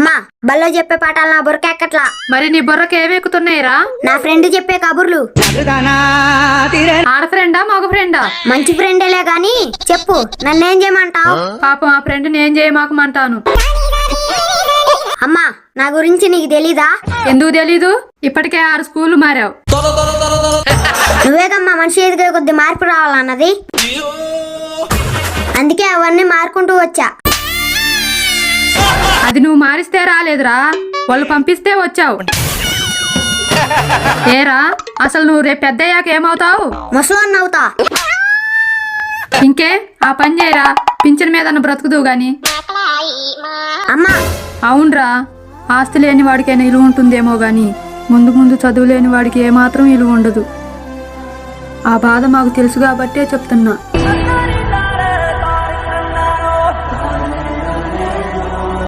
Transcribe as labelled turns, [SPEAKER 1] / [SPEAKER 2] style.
[SPEAKER 1] అమ్మా బల్లో చెప్పే పాఠాలు నా బుర్రక ఎక్కట్లా?
[SPEAKER 2] మరి నీ బుర్రకి ఏవెక్కుతున్నాయిరా
[SPEAKER 1] నా ఫ్రెండ్ చెప్పే కబుర్లు.
[SPEAKER 2] ఆడ ఫ్రెండా మగ ఫ్రెండా?
[SPEAKER 1] మంచి ఫ్రెండేలే గాని చెప్పు నన్నేం చేయమంటావు?
[SPEAKER 2] పాపం ఆ ఫ్రెండ్ నేను చేయమాకమంటాను?
[SPEAKER 1] అమ్మా నా గురించి నీకు తెలీదా?
[SPEAKER 2] ఎందుకు తెలీదు? ఇప్పటికే ఆరు స్కూళ్ళు మారావు.
[SPEAKER 1] నువ్వేగమ్మా మనిషి ఎదిగే కొద్ది మార్పు రావాలన్నది. అందుకే అవన్నీ మారుకుంటూ వచ్చా.
[SPEAKER 2] అది నువ్వు మారిస్తే రాలేదురా. వాళ్ళు పంపిస్తే వచ్చావు. ఏరా అసలు నువ్వు రేపు పెద్దయ్యాక ఏమవుతావు?
[SPEAKER 1] ముసలోన్ అవుతా.
[SPEAKER 2] ఇంకే ఆ పని చేయరా. పింఛన్ మీద బ్రతుకుదువు గాని.
[SPEAKER 1] అమ్మా.
[SPEAKER 2] అవునరా ఆస్తి లేని వాడికైనా ఇలువ ఉంటుందేమో గాని ముందు ముందు చదువు లేని వాడికి ఏమాత్రం ఇలువ ఉండదు. ఆ బాధ మాకు తెలుసు కాబట్టే చెప్తున్నా.